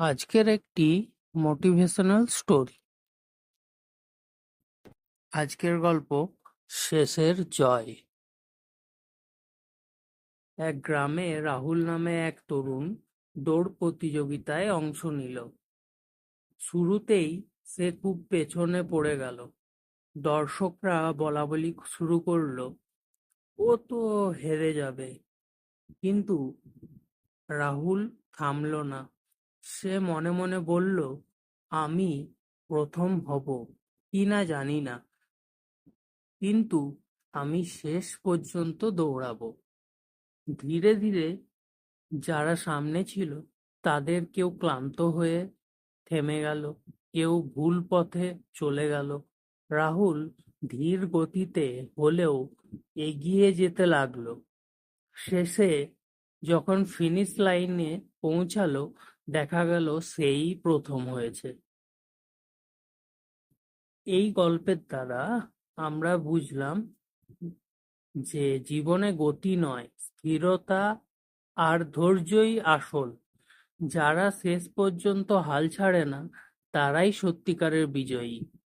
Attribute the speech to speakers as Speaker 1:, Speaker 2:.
Speaker 1: আজকের একটি motivational story আজকের গল্প শেষের জয়। এক গ্রামে রাহুল নামে এক তরুণ দৌড় প্রতিযোগিতায় অংশ নিল। শুরুতেই সে খুব পেছনে পড়ে গেল। দর্শকরা বলাবলি শুরু করল, ও তো হেরে যাবে। কিন্তু রাহুল থামল না। সে মনে মনে বলল, আমি প্রথম হব কিনা জানি না। কিন্তু আমি শেষ পর্যন্ত দৌড়াবো। ধীরে ধীরে যারা সামনে ছিল, তাদের কেউ ক্লান্ত হয়ে থেমে গেল, কেউ ভুল পথে চলে গেল। রাহুল ধীর গতিতে হলেও এগিয়ে যেতে লাগল। শেষে যখন ফিনিশ লাইনে পৌঁছালো দেখা গেল সেই প্রথম হয়েছে। এই গল্পের দ্বারা আমরা বুঝলাম যে জীবনে গতি নয়, স্থিরতা আর ধৈর্যই আসল। যারা শেষ পর্যন্ত হাল ছাড়ে না, তারাই সত্যিকারের বিজয়ী।